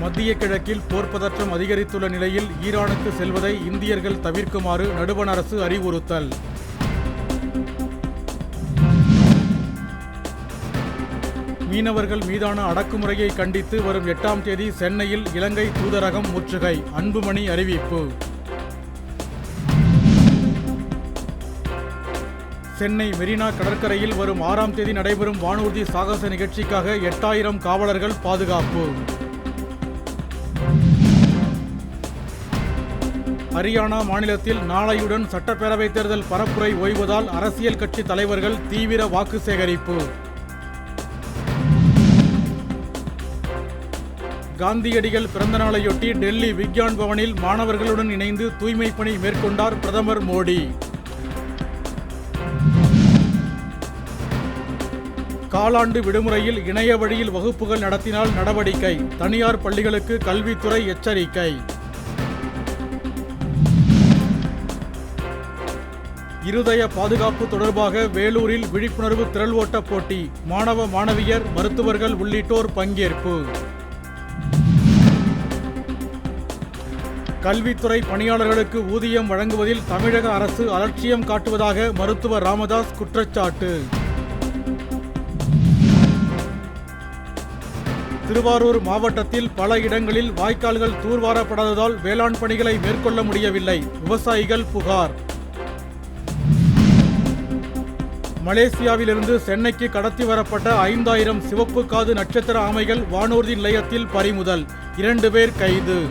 மத்திய கிழக்கில் போர் பதற்றம் அதிகரித்துள்ள நிலையில் ஈரானுக்கு செல்வதை இந்தியர்கள் தவிர்க்குமாறு நடுவண் அரசு அறிவுறுத்தல். மீனவர்கள் மீதான அடக்குமுறையை கண்டித்து வரும் எட்டாம் தேதி சென்னையில் இலங்கை தூதரகம் முற்றுகை. அன்புமணி அறிவிப்பு. சென்னை மெரினா கடற்கரையில் வரும் ஆறாம் தேதி நடைபெறும் வானூர்தி சாகச நிகழ்ச்சிக்காக எட்டாயிரம் காவலர்கள் பாதுகாப்பு. ஹரியானா மாநிலத்தில் நாளையுடன் சட்டப்பேரவைத் தேர்தல் பரப்புரை ஓய்வதால் அரசியல் கட்சி தலைவர்கள் தீவிர வாக்கு சேகரிப்பு. காந்தியடிகள் பிறந்த நாளையொட்டி டெல்லி விக்யான் பவனில் மாணவர்களுடன் இணைந்து தூய்மை பணி மேற்கொண்டார் பிரதமர் மோடி. காலாண்டு விடுமுறையில் இணைய வழியில் வகுப்புகள் நடத்தினால் நடவடிக்கை. தனியார் பள்ளிகளுக்கு கல்வித்துறை எச்சரிக்கை. இருதய பாதுகாப்பு தொடர்பாக வேலூரில் விழிப்புணர்வு திரள் ஓட்ட போட்டி. மாணவ மாணவியர் மருத்துவர்கள் உள்ளிட்டோர் பங்கேற்பு. கல்வித்துறை பணியாளர்களுக்கு ஊதியம் வழங்குவதில் தமிழக அரசு அலட்சியம் காட்டுவதாக மருத்துவர் ராமதாஸ் குற்றச்சாட்டு. திருவாரூர் மாவட்டத்தில் பல இடங்களில் வாய்க்கால்கள் தூர்வாரப்படாததால் வேளாண் பணிகளை மேற்கொள்ள முடியவில்லை. விவசாயிகள் புகார். மலேசியாவிலிருந்து சென்னைக்கு கடத்தி வரப்பட்ட ஐந்தாயிரம் சிவப்பு காது நட்சத்திர ஆமைகள் வானூர்தி நிலையத்தில் பறிமுதல். இரண்டு பேர் கைது.